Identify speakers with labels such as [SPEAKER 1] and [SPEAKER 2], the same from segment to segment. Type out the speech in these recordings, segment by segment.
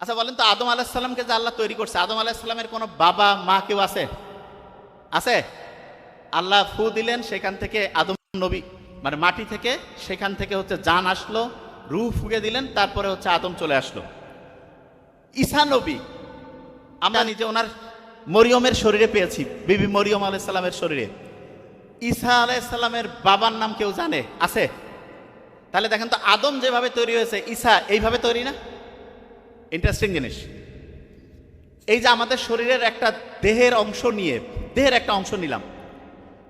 [SPEAKER 1] আচ্ছা বলেন তো, আদম আলাহিসাল্লামকে যে আল্লাহ তৈরি করছে, আদম আলাহিসাল্লামের কোনো বাবা, মা কেউ আছে? আছে? আল্লাহ ফু দিলেন, সেখান থেকে আদম নবী মানে মাটি থেকে, সেখান থেকে হচ্ছে জান আসলো রু ফুকে দিলেন, তারপরে হচ্ছে আদম চলে আসলো। ঈসা নবী, আমরা নিজে ওনার মরিয়মের শরীরে পেয়েছি, বিবি মরিয়ম আলাইসাল্লামের শরীরে। ঈসা আলাইসাল্লামের বাবার নাম কেউ জানে? আছে? তাহলে দেখেন তো, আদম যেভাবে তৈরি হয়েছে, ঈসা এইভাবে তৈরি না? ইন্টারেস্টিং জিনিস। এই যে আমাদের শরীরের একটা দেহের অংশ নিয়ে, দেহের একটা অংশ নিলাম,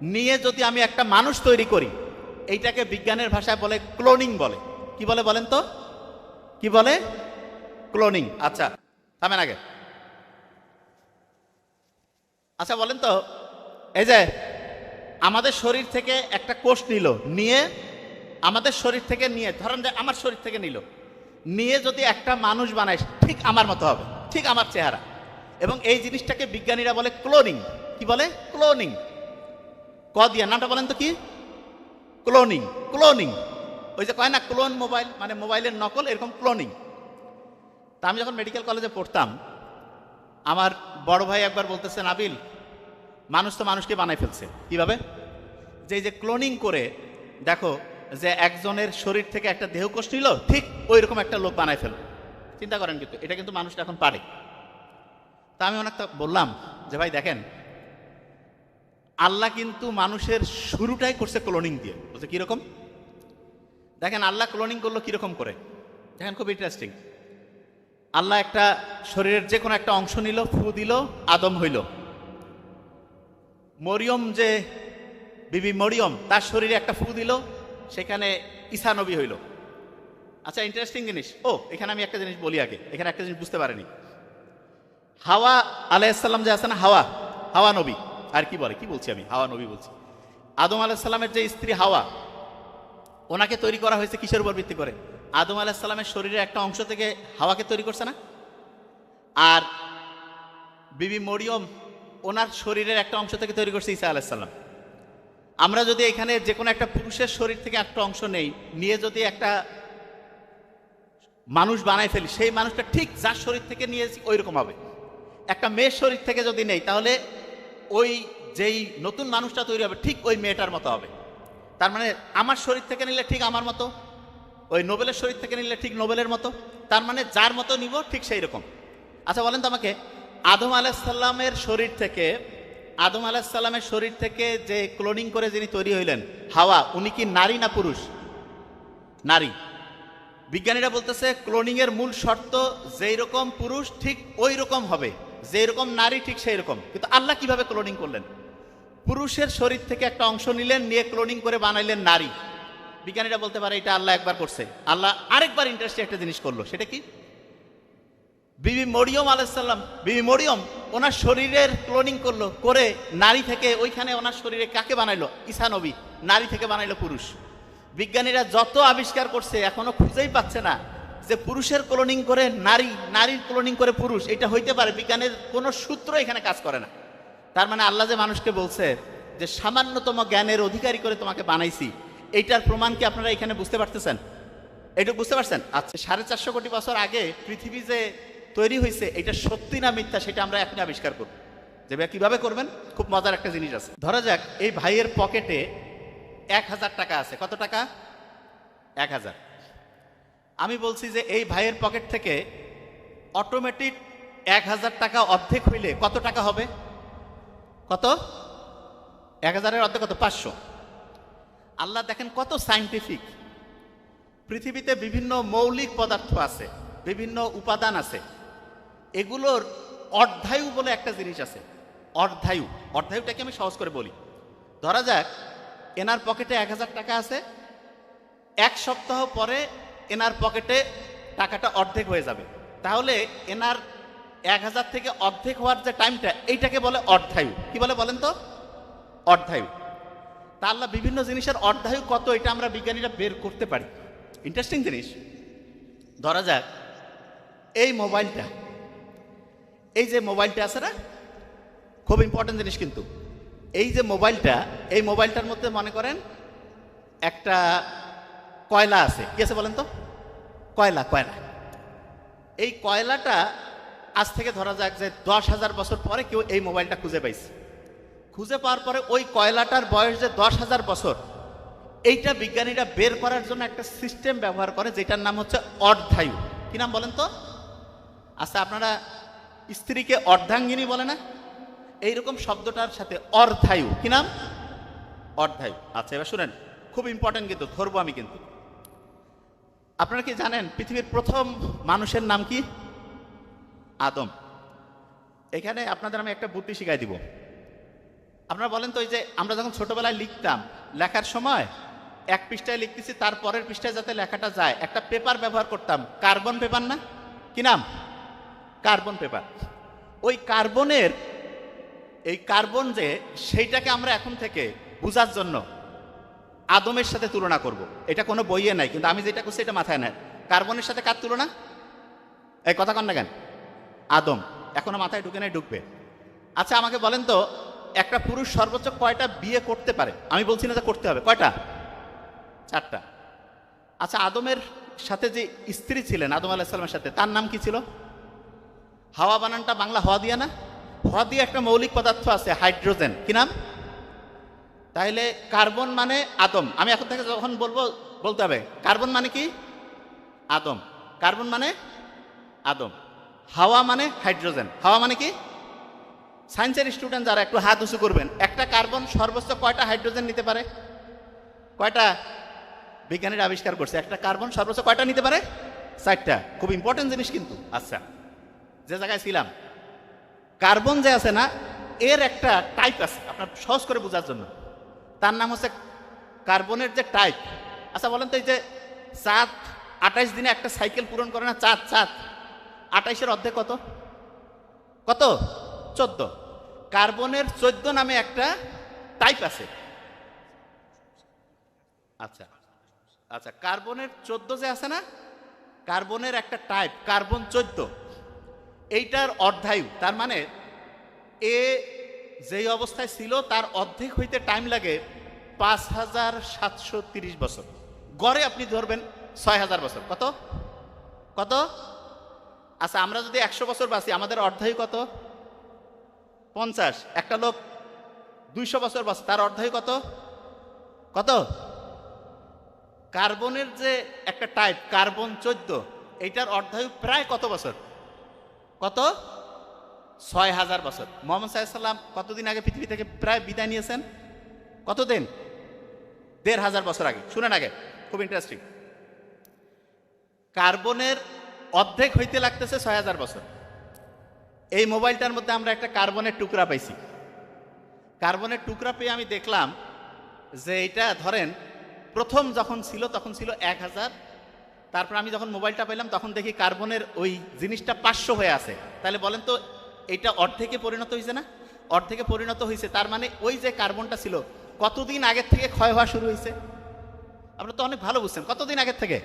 [SPEAKER 1] নিয়ে যদি আমি একটা মানুষ তৈরি করি, এইটাকে বিজ্ঞানের ভাষায় বলে ক্লোনিং বলে। কি বলে বলেন তো? কি বলে? ক্লোনিং আচ্ছা থামেন আগে। আচ্ছা বলেন তো, এই যে আমাদের শরীর থেকে একটা কোষ নিল, নিয়ে আমাদের শরীর থেকে নিয়ে, ধরেন যে আমার শরীর থেকে নিল নিয়ে যদি একটা মানুষ বানায় ঠিক আমার মতো হবে, ঠিক আমার চেহারা। এবং এই জিনিসটাকে বিজ্ঞানীরা বলে ক্লোনিং কি বলে? ক্লোনিং ক দিয়া, নামটা বলেন তো কি? ক্লোনিং ক্লোনিং ওই যে কয় না ক্লোন মোবাইল মানে মোবাইলের নকল, এরকম ক্লোনিং তা আমি যখন মেডিকেল কলেজে পড়তাম, আমার বড় ভাই একবার বলতেছে, নাবিল, মানুষ তো মানুষকে বানাই ফেলছে। কীভাবে? যে এই যে ক্লোনিং করে, দেখো যে একজনের শরীর থেকে একটা দেহকোষ নিল ঠিক ওই রকম একটা লোক বানায় ফেল চিন্তা করেন কিন্তু, এটা কিন্তু মানুষটা এখন পারে। তা আমি অনেকটা বললাম যে, ভাই দেখেন, আল্লাহ কিন্তু মানুষের শুরুটাই করছে ক্লোনিং দিয়ে। বলছে, কীরকম? দেখেন, আল্লাহ ক্লোনিং করল কীরকম করে? দেখেন, খুব ইন্টারেস্টিং আল্লাহ একটা শরীরের যে কোনো একটা অংশ নিল, ফু দিল, আদম হইল। মরিয়ম যে, বিবি মরিয়ম, তার শরীরে একটা ফু দিল সেখানে ঈসা নবী হইল। আচ্ছা ইন্টারেস্টিং জিনিস। ও, এখানে আমি একটা জিনিস বলি আগে। এখানে একটা জিনিস বুঝতে পারিনি। হাওয়া আলাইসাল্লাম যে আছে না, হাওয়া হাওয়া নবী। আর কি বলে, কি বলছি আমি? হাওয়া নবী বলছি। আদম আলাহিসাল্লামের যে স্ত্রী হাওয়া, ওনাকে তৈরি করা হয়েছে কিসের উপর ভিত্তি করে? আদম আলাহিসাল্লামের শরীরের একটা অংশ থেকে হাওয়াকে তৈরি করছে না? আর বিবি মরিয়ম, ওনার শরীরের একটা অংশ থেকে তৈরি করছে ঈসা আলাহিসাল্লাম আমরা যদি এখানে যে কোনো একটা পুরুষের শরীর থেকে একটা অংশ নেই, নিয়ে যদি একটা মানুষ বানাই ফেলি, সেই মানুষটা ঠিক যার শরীর থেকে নিয়েছি ওই রকম হবে। একটা মেয়ের শরীর থেকে যদি নেই, তাহলে ওই যেই নতুন মানুষটা তৈরি হবে, ঠিক ওই মেয়েটার মতো হবে। তার মানে আমার শরীর থেকে নিলে ঠিক আমার মতো, ওই নোবেলের শরীর থেকে নিলে ঠিক নোবেলের মতো, তার মানে যার মতো নিব ঠিক সেই রকম আচ্ছা বলেন তো আমাকে, আদম আলাহিসাল্লামের শরীর থেকে আদম আলাহিসাল্লামের শরীর থেকে যে ক্লোনিং করে যিনি তৈরি হইলেন, হাওয়া, উনি কি নারী না পুরুষ? নারী। বিজ্ঞানীরা বলতেছে ক্লোনিং এর মূল শর্ত যেই রকম পুরুষ ঠিক ওই রকম হবে। যেই রকম নারী ঠিক সেই রকম। কিন্তু আল্লাহ কীভাবে ক্লোনিং করলেন? পুরুষের শরীর থেকে একটা অংশ নিলেন, নিয়ে ক্লোনিং করে বানাইলেন নারী। বিজ্ঞানীরা বলতে পারে, এটা আল্লাহ একবার করছে। আল্লাহ আরেকবার ইন্টারেস্টে একটা জিনিস করল, সেটা কি? বিবি মরিয়ম আলাইসাল্লাম বিবি মরিয়ম, ওনার শরীরের ক্লোনিং করল, করে নারী থেকে ওইখানে ওনার শরীরে কাকে বানাইলো? ঈসা নবী, নারী থেকে বানাইলো পুরুষ। বিজ্ঞানীরা যত আবিষ্কার করছে, এখনও খুঁজেই পাচ্ছে না যে পুরুষের ক্লোনিং করে নারী, নারীর ক্লোনিং করে পুরুষ, এটা হইতে পারে, বিজ্ঞানের কোনো সূত্র এখানে কাজ করে না। তার মানে আল্লাহ যে মানুষকে বলছে যে সামান্যতম জ্ঞানের অধিকারী করে তোমাকে বানাইছি, এইটার প্রমাণ কি আপনারা এখানে বুঝতে পারতেছেন? এটা বুঝতে পারছেন? আচ্ছা সাড়ে চারশো কোটি বছর আগে পৃথিবী যে তৈরি হয়েছে, এটা সত্যি না মিথ্যা সেটা আমরা এখন আবিষ্কার করব। যে ভাই কীভাবে করবেন? খুব মজার একটা জিনিস আছে। ধরা যাক, এই ভাইয়ের পকেটে এক হাজার টাকা আছে। কত টাকা? এক হাজার। আমি বলছি যে এই ভাইয়ের পকেট থেকে অটোমেটিক এক হাজার টাকা অর্ধেক হইলে কত টাকা হবে? কত? এক হাজারের অর্ধেক কত? পাঁচশো। আল্লাহ দেখেন কত সাইন্টিফিক পৃথিবীতে বিভিন্ন মৌলিক পদার্থ আছে, বিভিন্ন উপাদান আছে। এগুলোর অর্ধায়ু বলে একটা জিনিস আছে। অর্ধায়ু। অর্ধায়ুটাকে আমি সহজ করে বলি। ধরা যাক, এনার পকেটে এক হাজার টাকা আছে। এক সপ্তাহ পরে এনার পকেটে টাকাটা অর্ধেক হয়ে যাবে। তাহলে এনার এক হাজার থেকে অর্ধেক হওয়ার যে টাইমটা, এইটাকে বলে অর্ধায়ু। কি বলে বলেন তো? অর্ধায়ু। তা আল্লাহ বিভিন্ন জিনিসের অর্ধায়ু কত, এটা আমরা বিজ্ঞানীরা বের করতে পারি। ইন্টারেস্টিং জিনিস। ধরা যাক, এই মোবাইলটা এই যে মোবাইলটা আছে না, খুব ইম্পর্টেন্ট জিনিস কিন্তু। এই যে মোবাইলটা, এই মোবাইলটার মধ্যে মনে করেন একটা কয়লা আছে। কি আছে বলেন তো? কয়লা কয়লা। এই কয়লাটা আজ থেকে ধরা যাক যে দশ হাজার বছর পরে কেউ এই মোবাইলটা খুঁজে পাইছে। খুঁজে পাওয়ার পরে ওই কয়লাটার বয়স যে দশ হাজার বছর, এইটা বিজ্ঞানীরা বের করার জন্য একটা সিস্টেম ব্যবহার করে, যেটার নাম হচ্ছে অর্ধায়ু। কি নাম বলেন তো? আচ্ছা আপনারা স্ত্রীকে অর্ধাঙ্গিনী বলে না? এইরকম শব্দটার সাথে অর্ধায়ু। কি নাম? অর্ধায়ু। আচ্ছা এবার শুনেন। খুব ইম্পর্টেন্ট কিন্তু, ধরবো আমি কিন্তু। আপনারা কি জানেন পৃথিবীর প্রথম মানুষের নাম কি? আদম। এখানে আপনাদের আমি একটা বুদ্ধি শিখাই দিব। আপনারা বলেন তো ওই যে আমরা যখন ছোটবেলায় লিখতাম, লেখার সময় এক পৃষ্ঠায় লিখতেছি তার পরের পৃষ্ঠায় যাতে লেখাটা যায়, একটা পেপার ব্যবহার করতাম। কার্বন পেপার না? কি নাম? Carbon paper. ওই কার্বনের, এই কার্বন যে, সেইটাকে আমরা এখন থেকে বোঝার জন্য আদমের সাথে তুলনা করব। এটা কোনো বইয়ে নাই, কিন্তু আমি যেটা করছি এটা মাথায় নেয়। কার্বনের সাথে কার তুলনা? এই কথা কন না কেন? আদম। এখনও মাথায় ঢুকে নাই, ঢুকবে। আচ্ছা আমাকে বলেন তো, একটা পুরুষ সর্বোচ্চ কয়টা বিয়ে করতে পারে? আমি বলছি না যে করতে হবে, কয়টা? চারটা। আচ্ছা আদমের সাথে যে স্ত্রী ছিলেন, আদম আলাহিসাল্লামের সাথে, তার নাম কি ছিল? হাওয়া বানানটা বাংলা হওয়া দিয়া না? হওয়া দিয়ে একটা মৌলিক পদার্থ আছে, হাইড্রোজেন। কি নাম? তাইলে কার্বন মানে আদম আমি এখন থেকে যখন বলব, বলতে হবে। কার্বন মানে কি? আদম কার্বন মানে আদম হাওয়া মানে হাইড্রোজেন। হাওয়া মানে কি? সায়েন্সের স্টুডেন্ট যারা একটু হাত উঁচু করবেন, একটা কার্বন সর্বোচ্চ কয়টা হাইড্রোজেন নিতে পারে? কয়টা? বিজ্ঞানীরা আবিষ্কার করছে, একটা কার্বন সর্বোচ্চ কয়টা নিতে পারে? চারটা। খুব ইম্পর্টেন্ট জিনিস কিন্তু। আচ্ছা। যে জায়গায় ছিলাম, কার্বন যে আছে না, এর একটা টাইপ আছে, আপনার সহজ করে বোঝার জন্য। তার নাম হচ্ছে কার্বনের যে টাইপ আচ্ছা বলেন তো এই যে চাঁদ, আঠাইশ দিনে একটা সাইকেল পূরণ করে না? চাঁদ চাঁদ। আঠাইশের অর্ধেক কত? কত? চোদ্দ। কার্বনের চোদ্দ নামে একটা টাইপ আছে। আচ্ছা আচ্ছা কার্বনের চোদ্দ যে আছে না, কার্বনের একটা টাইপ কার্বন চোদ্দ। এইটার অর্ধায়ু, তার মানে এ যেই অবস্থায় ছিল, তার অর্ধেক হইতে টাইম লাগে পাঁচ হাজার সাতশো তিরিশ বছর। গড়ে আপনি ধরবেন ছয় হাজার বছর। কত? কত? আচ্ছা আমরা যদি একশো বছর বাঁচি, আমাদের অর্ধায়ু কত? পঞ্চাশ। একটা লোক দুইশো বছর বাঁচে, তার অর্ধায়ু কত? কত? কার্বনের যে একটা টাইপ কার্বন চোদ্দ, এইটার অর্ধায়ু প্রায় কত বছর? কত? ছয় হাজার বছর। মোহাম্মদ সাল্লাম কতদিন আগে পৃথিবী থেকে প্রায় বিদায় নিয়েছেন? কতদিন? দেড় হাজার বছর আগে। শুনেন আগে, খুব ইন্টারেস্টিং কার্বনের অর্ধেক হইতে লাগতেছে ছয় হাজার বছর। এই মোবাইলটার মধ্যে আমরা একটা কার্বনের টুকরা পাইছি। কার্বনের টুকরা পেয়ে আমি দেখলাম যে এটা ধরেন, প্রথম যখন ছিল, তখন ছিল এক হাজার তারপর আমি যখন মোবাইলটা পেলাম তখন দেখি কার্বনের ওই জিনিসটা পাঁচশো হয়ে আছে। তাহলে বলেন তো, এটা অর্ধেকে পরিণত হয়েছে না? অর্ধেকে পরিণত হয়েছে তার মানে ওই যে কার্বনটা ছিল, কতদিন আগের থেকে ক্ষয় হওয়া শুরু হয়েছে আপনারা তো অনেক ভালো বুঝছেন, কতদিন আগের থেকে?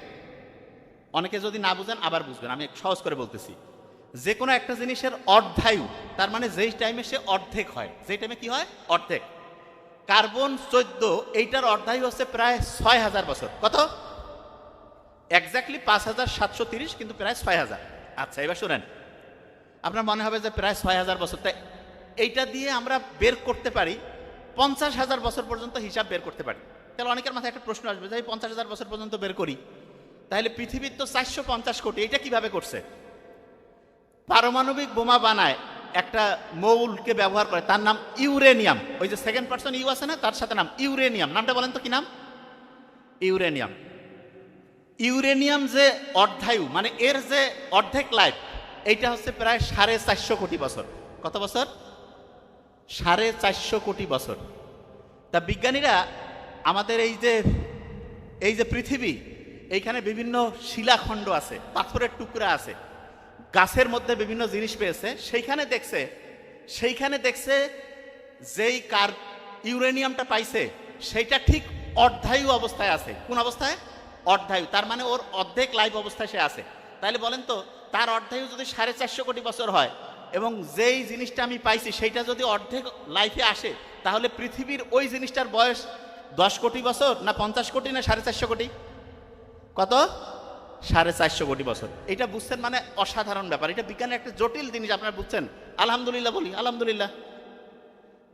[SPEAKER 1] অনেকে যদি না বুঝেন, আবার বুঝবেন, আমি সহজ করে বলতেছি। যে কোনো একটা জিনিসের অর্ধায়ু, তার মানে যেই টাইমে সে অর্ধেক হয়। যেই টাইমে কি হয়? অর্ধেক। কার্বন চোদ্দ, এইটার অর্ধায়ু হচ্ছে প্রায় ছয় হাজার বছর। কত? এক্স্যাক্টলি পাঁচ হাজার সাতশো তিরিশ, কিন্তু প্রায় ছয় হাজার। আচ্ছা এবার শোনেন। আপনার মনে হবে যে প্রায় ছয় হাজার বছর। তাই এইটা দিয়ে আমরা বের করতে পারি, পঞ্চাশ হাজার বছর পর্যন্ত হিসাব বের করতে পারি। তাহলে অনেকের মাথায় একটা প্রশ্ন আসবে যে এই পঞ্চাশ হাজার বছর পর্যন্ত বের করি। তাহলে পৃথিবীর তো চারশো পঞ্চাশ কোটি এটা কীভাবে করছে? পারমাণবিক বোমা বানায় একটা মৌলকে ব্যবহার করে, তার নাম ইউরেনিয়াম। ওই যে সেকেন্ড পার্সন ইউ আছে না, তার সাথে নাম ইউরেনিয়াম। নামটা বলেন তো কি নাম? ইউরেনিয়াম। ইউরেনিয়াম যে অর্ধায়ু মানে এর যে অর্ধেক লাইফ, এইটা হচ্ছে প্রায় সাড়ে চারশো কোটি বছর। কত বছর? সাড়ে চারশো কোটি বছর। তা বিজ্ঞানীরা আমাদের এই যে এই যে পৃথিবী, এইখানে বিভিন্ন শিলাখণ্ড আছে, পাথরের টুকরা আছে, গাছের মধ্যে বিভিন্ন জিনিস পেয়েছে, সেইখানে দেখছে সেইখানে দেখছে যেই কার ইউরেনিয়ামটা পাইছে, সেইটা ঠিক অর্ধায়ু অবস্থায় আছে। কোন অবস্থায়? অর্ধায়ু, তার মানে ওর অর্ধেক লাইফ অবস্থায় সে আছে। তাহলে বলেন তো, তার অর্ধায়ু যদি সাড়ে চারশো কোটি বছর হয়, এবং যেই জিনিসটা আমি পাইছি সেইটা যদি অর্ধেক লাইফে আসে, তাহলে পৃথিবীর ওই জিনিসটার বয়স দশ কোটি বছর না পঞ্চাশ কোটি না সাড়ে চারশো কোটি? কত? সাড়ে চারশো কোটি বছর। এটা বুঝছেন মানে অসাধারণ ব্যাপার। এটা বিজ্ঞানের একটা জটিল জিনিস আপনারা বুঝছেন। আলহামদুলিল্লাহ বলি, আলহামদুলিল্লাহ।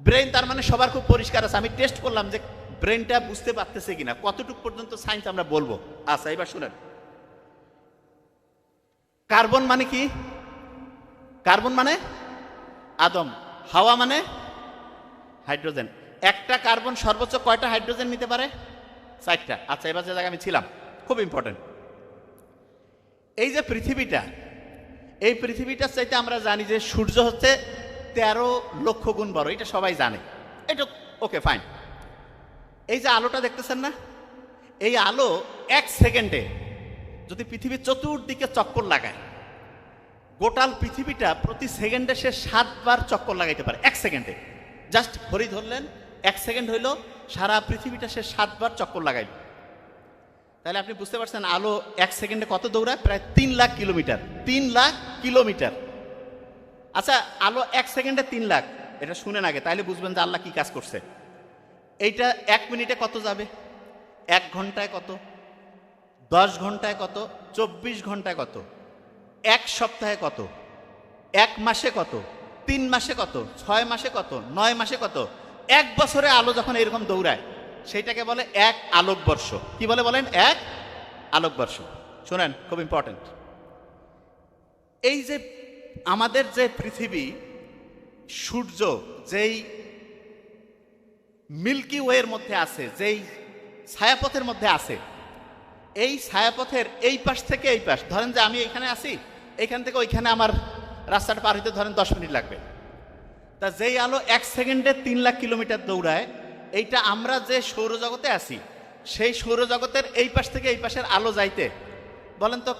[SPEAKER 1] ব্রেন তার মানে সবার খুব পরিষ্কার আছে। আমি টেস্ট করলাম যে ব্রেনটা বুঝতে পারতেছে কিনা, কতটুকু পর্যন্ত সায়েন্স আমরা বলব? আচ্ছা এবার শুনেন। কার্বন মানে কি? কার্বন মানে? আদম। হাওয়া মানে? হাইড্রোজেন। একটা কার্বন সর্বোচ্চ কয়টা হাইড্রোজেন নিতে পারে? চারটা। আচ্ছা এবার যে জায়গায় আমি ছিলাম, খুব ইম্পর্টেন্ট এই যে পৃথিবীটা, এই পৃথিবীটার চাইতে আমরা জানি যে সূর্য হচ্ছে তেরো লক্ষ গুণ বড়, এটা সবাই জানে। এটা ওকে ফাইন এই যে আলোটা দেখতেছেন না? এই আলো এক সেকেন্ডে যদি পৃথিবীর চতুর্দিকে চক্কর লাগায়, গোটাল পৃথিবীটা প্রতি সেকেন্ডে সে সাতবার চক্কর লাগাইতে পারে, এক সেকেন্ডে। জাস্ট ঘড়ি ধরলেন, এক সেকেন্ড হইল, সারা পৃথিবীটা সে সাতবার চক্কর লাগাইল। তাহলে আপনি বুঝতে পারছেন, আলো এক সেকেন্ডে কত দৌড়ায়? প্রায় তিন লাখ কিলোমিটার, তিন লাখ কিলোমিটার। আচ্ছা আলো এক সেকেন্ডে তিন লাখ। এটা শুনেন আগে তাহলে বুঝবেন যে আল্লাহ কি কাজ করছে। এইটা এক মিনিটে কত যাবে? এক ঘন্টায় কত? দশ ঘন্টায় কত? চব্বিশ ঘন্টায় কত? এক সপ্তাহে কত? এক মাসে কত? তিন মাসে কত? ছয় মাসে কত? নয় মাসে কত? এক বছরে আলো যখন এরকম দৌড়ায়, সেইটাকে বলে এক আলোকবর্ষ। কি বলে বলেন? এক আলোকবর্ষ। শোনেন, খুব ইম্পর্টেন্ট এই যে আমাদের যে পৃথিবী, সূর্য যেই মিল্কি ওয়ের মধ্যে আছে, যেই ছায়াপথের মধ্যে আছে। এই ছায়াপথের এই পাশ থেকে এই পাশ, ধরেন যে আমি এখানে আছি এইখান থেকে ওইখানে আমার রাস্তাটা পার হইতে ধরেন দশ মিনিট লাগবে। তা যেই আলো এক সেকেন্ডে তিন লাখ কিলোমিটার দৌড়ায়, এইটা আমরা যে সৌরজগতে আছি, সেই সৌরজগতের এই পাশ থেকে এই পাশের আলো যাইতে, বলেন তো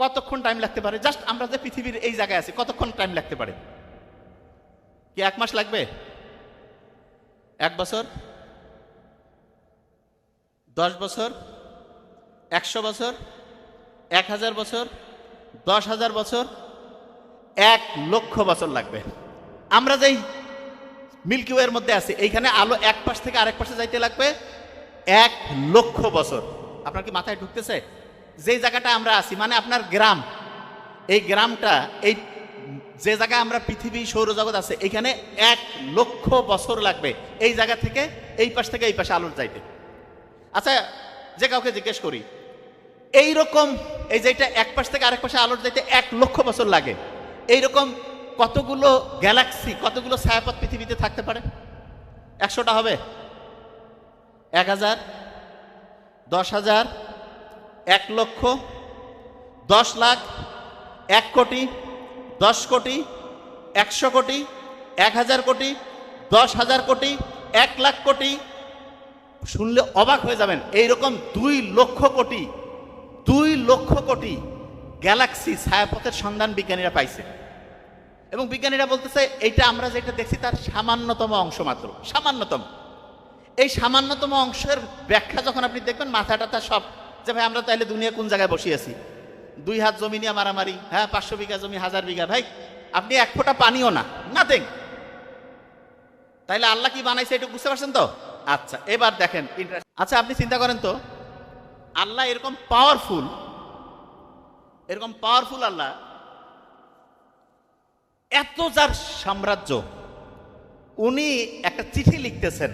[SPEAKER 1] কতক্ষণ টাইম লাগতে পারে? জাস্ট আমরা যে পৃথিবীর এই জায়গায় আছি, কতক্ষণ টাইম লাগতে পারে? কি এক মাস লাগবে? এক বছর, দশ বছর, একশো বছর, এক হাজার বছর, দশ হাজার বছর, এক লক্ষ বছর লাগবে। আমরা যেই মিল্কি ওয়ের মধ্যে আছি, এইখানে আলো এক পাশ থেকে আরেক পাশে যাইতে লাগবে, এক লক্ষ বছর। আপনার কি মাথায় ঢুকতেছে? যেই জায়গাটা আমরা আছি মানে আপনার গ্রাম, এই গ্রামটা, এই যে জায়গায় আমরা পৃথিবী, সৌরজগৎ আছে, এখানে এক লক্ষ বছর লাগবে। এই জায়গা থেকে, এই পাশ থেকে এই পাশে আলোর যাইতে। আচ্ছা যে কাউকে জিজ্ঞেস করি এই রকম এই যেটা এক পাশ থেকে আরেক পাশে আলোর যাইতে এক লক্ষ বছর লাগে এই রকম কতগুলো গ্যালাক্সি, কতগুলো ছায়াপথ পৃথিবীতে থাকতে পারে? একশোটা হবে? এক হাজার? দশ হাজার? এক লক্ষ? দশ লাখ? এক কোটি? দশ কোটি, একশো কোটি, এক হাজার কোটি, দশ হাজার কোটি, এক লাখ কোটি। শুনলে অবাক হয়ে যাবেন, এইরকম দুই লক্ষ কোটি, দুই লক্ষ কোটি গ্যালাক্সি ছায়াপথের সন্ধান বিজ্ঞানীরা পাইছে। এবং বিজ্ঞানীরা বলতেছে, এইটা আমরা যেটা দেখছি তার সামান্যতম অংশ মাত্র, সামান্যতম। এই সামান্যতম অংশের ব্যাখ্যা যখন আপনি দেখবেন মাথা টাথা সব যে ভাই, আমরা তাইলে দুনিয়া কোন জায়গায় বসিয়েছি দুই হাত জমি নিয়ে মারামারি হ্যাঁ পাঁচশো বিঘা জমি, হাজার বিঘা। ভাই, আপনি এক ফোঁটা পানিও না নাথিং তাইলে আল্লাহ কি বানাইছে একটু বুঝতে পারছেন তো? আচ্ছা এবার দেখেন আচ্ছা আপনি চিন্তা করেন তো, আল্লাহ এরকম পাওয়ারফুল এরকম পাওয়ারফুল আল্লাহ, এত যার সাম্রাজ্য, উনি একটা চিঠি লিখতেছেন,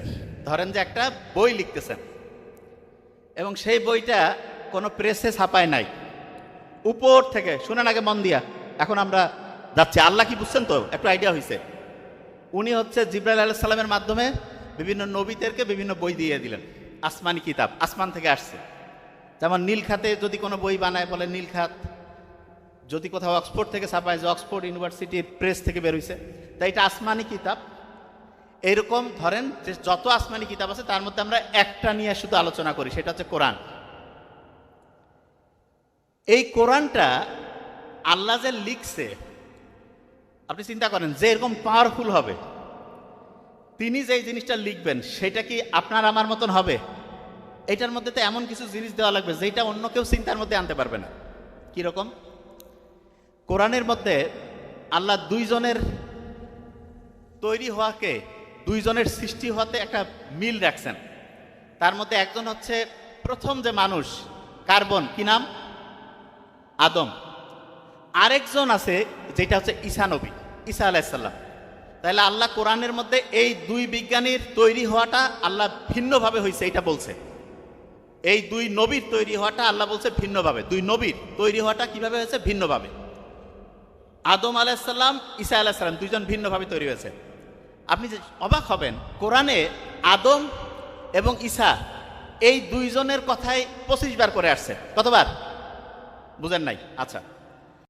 [SPEAKER 1] ধরেন যে একটা বই লিখতেছেন, এবং সেই বইটা কোনো প্রেসে ছাপায় নাই। উপর থেকে, শুনেন আগে মন দিয়া। এখন আমরা যাচ্ছি। আল্লাহ কি বুঝছেন তো? একটু আইডিয়া হয়েছে উনি হচ্ছে জিব্রাইল আলাহ সাল্লামের মাধ্যমে বিভিন্ন নবীদেরকে বিভিন্ন বই দিয়ে দিলেন। আসমানি কিতাব, আসমান থেকে আসছে। যেমন নীলখাতে যদি কোনো বই বানায়, বলে নীলখাত। যদি কোথাও অক্সফোর্ড থেকে ছাপায়, যে অক্সফোর্ড ইউনিভার্সিটির প্রেস থেকে বেরোইছে তাই এটা আসমানি কিতাব। এরকম ধরেন যে যত আসমানি কিতাব আছে, তার মধ্যে আমরা একটা নিয়ে শুধু আলোচনা করি, সেটা হচ্ছে কোরআন। এই কোরআনটা আল্লাহ যে লিখছে, আপনি চিন্তা করেন যে এরকম পাওয়ারফুল হবে। তিনি যেই জিনিসটা লিখবেন, সেটা কি আপনার আমার মতন হবে? এটার মধ্যে তো এমন কিছু জিনিস দেওয়া লাগবে যেটা অন্য কেউ চিন্তার মধ্যে আনতে পারবে না। কীরকম? কোরআনের মধ্যে আল্লাহ দুইজনের তৈরি হওয়াকে, দুইজনের সৃষ্টি হওয়াতে একটা মিল রাখছেন। তার মধ্যে একজন হচ্ছে প্রথম যে মানুষ, কার্বন, কি নাম? আদম। আরেকজন আছে, যেটা হচ্ছে ঈসা নবী, ঈসা আলাইসাল্লাম তাহলে আল্লাহ কোরআনের মধ্যে এই দুই বিজ্ঞানীর তৈরি হওয়াটা আল্লাহ ভিন্নভাবে হয়েছে এটা বলছে। এই দুই নবীর তৈরি হওয়াটা আল্লাহ বলছে ভিন্নভাবে। দুই নবীর তৈরি হওয়াটা কীভাবে হয়েছে? ভিন্নভাবে। আদম আলাইসাল্লাম ঈসা আলাইসাল্লাম দুইজন ভিন্নভাবে তৈরি হয়েছে। আপনি যে অবাক হবেন, কোরআনে আদম এবং ঈসা এই দুইজনের কথাই পঁচিশ বার করে আসছে। কতবার? বুঝেন নাই? আচ্ছা।